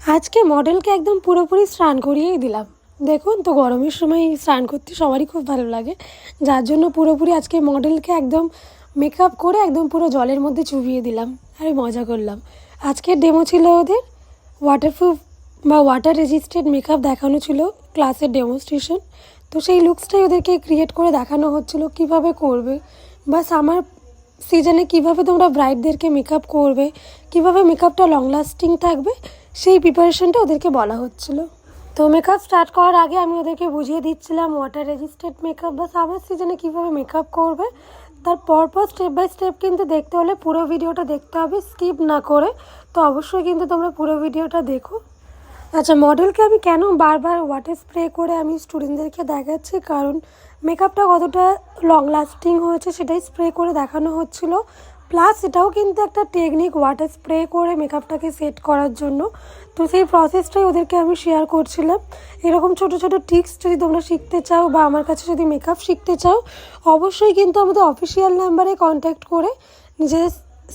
আজকে মডেলকে একদম পুরোপুরি স্নান করিয়েই দিলাম। দেখুন তো গরমের সময় স্নান করতে সবারই খুব ভালো লাগে। যার জন্য পুরোপুরি আজকে মডেলকে একদম মেকআপ করে একদম পুরো জলের মধ্যে চুবিয়ে দিলাম। আরে মজা করলাম। আজকের ডেমো ছিল ওদের ওয়াটারপ্রুফ বা ওয়াটার রেজিস্টেড মেকআপ দেখানো ছিল ক্লাসের ডেমনস্ট্রেশন তো সেই লুকসটাই ওদেরকে ক্রিয়েট করে দেখানো হচ্ছিল কীভাবে করবে বা সামার সিজনে কীভাবে তোমরা ব্রাইডদেরকে মেকআপ করবে, কীভাবে মেকআপটা লং লাস্টিং থাকবে সেই প্রিপারেশনটা ওদেরকে বলা হচ্ছিল। তো মেকআপ স্টার্ট করার আগে আমি ওদেরকে বুঝিয়ে দিচ্ছিলাম ওয়াটার রেজিস্টেড মেকআপ বা সামার সিজনে কীভাবে মেকআপ করবে। তার পরপর স্টেপ বাই স্টেপ কিন্তু দেখতে হলে পুরো ভিডিওটা দেখতে হবে স্কিপ না করে। তো অবশ্যই কিন্তু তোমরা পুরো ভিডিওটা দেখো। আচ্ছা মডেলকে আমি কেন বারবার ওয়াটার স্প্রে করে আমি স্টুডেন্টদেরকে দেখাচ্ছি? কারণ মেকআপটা কতটা লং লাস্টিং হয়েছে সেটাই স্প্রে করে দেখানো হচ্ছিল। প্লাস এটাও কিন্তু একটা টেকনিক ওয়াটার স্প্রে করে মেকআপটাকে সেট করার জন্য। তো সেই প্রসেসটাই ওদেরকে আমি শেয়ার করছিলাম। এরকম ছোট ছোট টিক্স যদি তোমরা শিখতে চাও বা আমার কাছে যদি মেকআপ শিখতে চাও, অবশ্যই কিন্তু আমাদের অফিসিয়াল নাম্বারে কন্ট্যাক্ট করে নিজের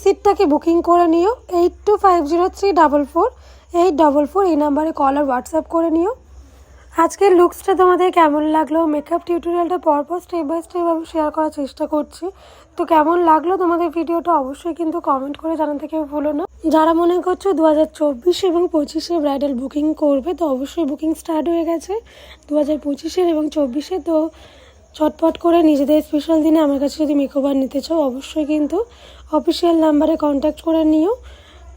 সিটটাকে বুকিং করে নিও। Eight two five zero three double four eight double four এই নাম্বারে কল আর হোয়াটসঅ্যাপ করে নিও। আজকের লুকসটা তোমাদের কেমন লাগল? মেকআপ টিউটোরিয়ালটা পরপর স্টেপ বাই স্টেপ আমি শেয়ার করার চেষ্টা করছি। তো কেমন লাগল তোমাদের ভিডিওটা অবশ্যই কিন্তু কমেন্ট করে জানাতে কেউ ভুলো না। যারা মনে করছ দু হাজার চব্বিশ এবং পঁচিশে ব্রাইডাল বুকিং করবে, তো অবশ্যই বুকিং স্টার্ট হয়ে গেছে। দু হাজার পঁচিশের এবং চব্বিশে তো চটপট করে নিজেদের স্পেশাল দিনে আমার কাছে যদি মেকওভার নিতে চাও, অবশ্যই কিন্তু অফিসিয়াল নাম্বারে কন্ট্যাক্ট করে নিও।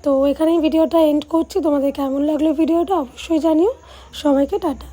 তো এখানেই ভিডিওটা এন্ড করছি। তোমাদের কেমন লাগল ভিডিওটা অবশ্যই জানিও। সবাইকে টাটা।